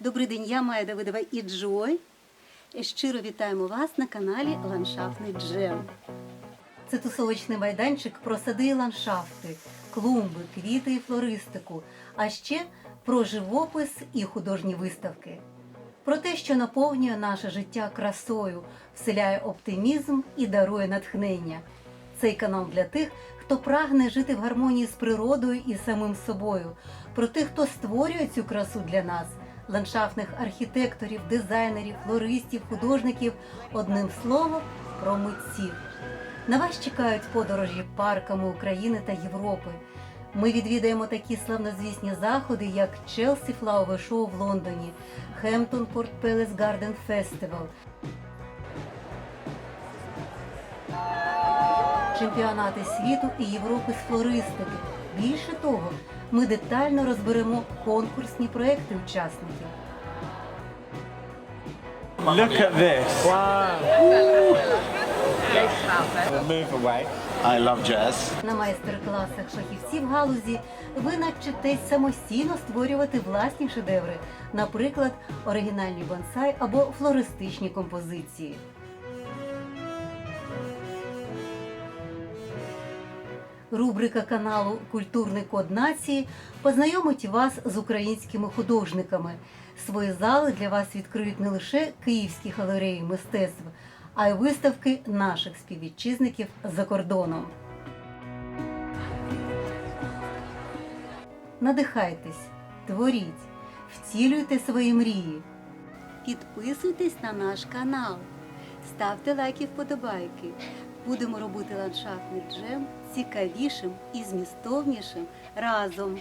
Добрий день, я Майя Давидова і Джой. Щиро вітаємо вас на каналі Ландшафтний Джем. Це тусовочний майданчик про сади і ландшафти, клумби, квіти і флористику, а ще про живопис і художні виставки. Про те, що наповнює наше життя красою, вселяє оптимізм і дарує натхнення. Цей канал для тих, хто прагне жити в гармонії з природою і самим собою, про тих, хто створює цю красу для нас, ландшафтних архітекторів, дизайнерів, флористів, художників, одним словом, про митців. На вас чекають подорожі парками України та Європи. Ми відвідаємо такі славнозвісні заходи, як Челсі Флауер Шоу в Лондоні, Хемптон Порт Пелес Гарден Фестивал, чемпіонати світу і Європи з флористики. Більше того, ми детально розберемо конкурсні проекти учасників. Look at this. Wow. Move away. I love jazz. На майстер-класах шахівців галузі ви навчитесь самостійно створювати власні шедеври, наприклад, оригінальні бонсай або флористичні композиції. Рубрика каналу Культурний код нації познайомить вас з українськими художниками. Свої зали для вас відкриють не лише київські галереї мистецтв, а й виставки наших співвітчизників за кордоном. Надихайтесь, творіть, втілюйте свої мрії. Підписуйтесь на наш канал, ставте лайки вподобайки. Будемо робити ландшафтний джем цікавішим і змістовнішим разом.